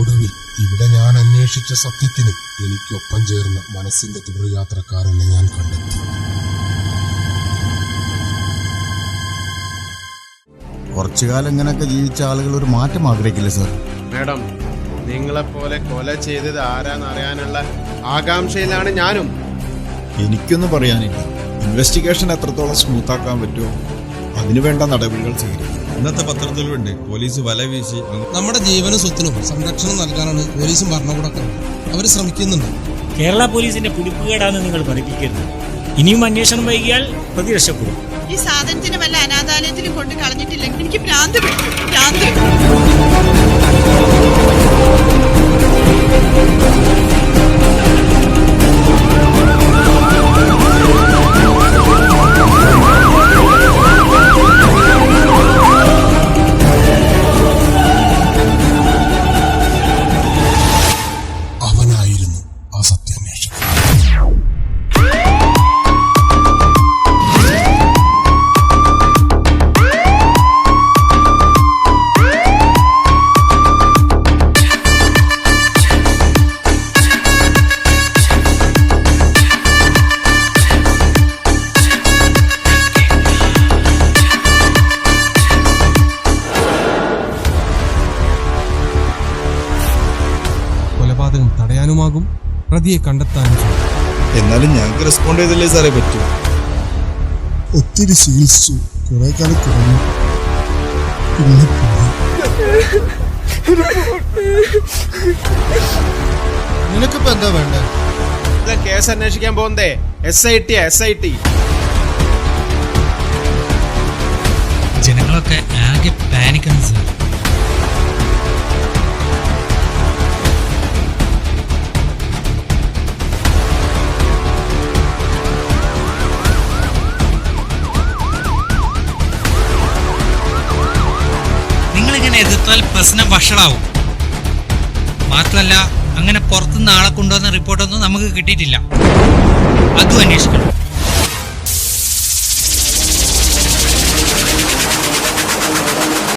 ഒടുവിൽ ഇവിടെ ഞാൻ അന്വേഷിച്ച സത്യത്തിന് എനിക്കൊപ്പം ചേർന്ന മനസ്സിന്റെ തുടർയാത്രക്കാരനെ ഞാൻ കണ്ടെത്തി. കുറച്ചു കാലം ഇങ്ങനെയൊക്കെ ജീവിച്ച ആളുകൾ ഒരു മാറ്റം ആഗ്രഹിക്കില്ലേ സാർ? മാഡം നിങ്ങളെപ്പോലെ കൊല ചെയ്തത് ആരാന്നറിയാനുള്ള ആകാംക്ഷയിലാണ് ഞാനും. എനിക്കൊന്നും പറയാനില്ല. ഇൻവെസ്റ്റിഗേഷൻ എത്രത്തോളം സ്മൂത്ത് ആക്കാൻ പറ്റുമോ? അതിനുവേണ്ട നടപടികൾ സ്വീകരിക്കും. ഇന്നത്തെ പത്രത്തിലുണ്ട് പോലീസ് വല വീശി. നമ്മുടെ ജീവനും സ്വത്തിനും സംരക്ഷണം നൽകാനാണ് പോലീസും ഭരണകൂടമൊക്കെ അവർ ശ്രമിക്കുന്നുണ്ട്. കേരള പോലീസിന്റെ കുടിപ്പുകേടാന്ന് നിങ്ങൾ പഠിപ്പിക്കരുത്. ഇനിയും അന്വേഷണം വൈകിയാൽ പ്രതി രക്ഷപ്പെടും ഈ സാധനത്തിന് വല്ല അനാഥാലയത്തിലും കൊണ്ട് കളഞ്ഞിട്ടില്ലെങ്കിൽ എനിക്ക് ഭ്രാന്ത് പിടിക്കും. ഭ്രാന്ത് കൊലപാതകം തടയാനുമാകും. പ്രതിയെ കണ്ടെത്താനും. എന്നാലും ഞങ്ങൾക്ക് റെസ്പോണ്ട് ചെയ്തല്ലേ സാറേ? പറ്റൂ. ഒത്തിരി ചികിത്സിച്ചു. കുറെ കാലം കുറഞ്ഞു പിന്നെ നിനക്കിപ്പോ എന്താ വേണ്ടേ? കേസ് അന്വേഷിക്കാൻ പോകുന്നതേ. S I T S I T ജനങ്ങളൊക്കെ ആകെ പാനിക്കുന്നു സാർ. നിങ്ങളിങ്ങനെ എതിർത്താൽ പ്രശ്നം വഷളാവും. മാത്രമല്ല അങ്ങനെ പുറത്തുനിന്ന് ആളെ കൊണ്ടുവന്ന റിപ്പോർട്ടൊന്നും നമുക്ക് കിട്ടിയിട്ടില്ല. അതും അന്വേഷിക്കണം.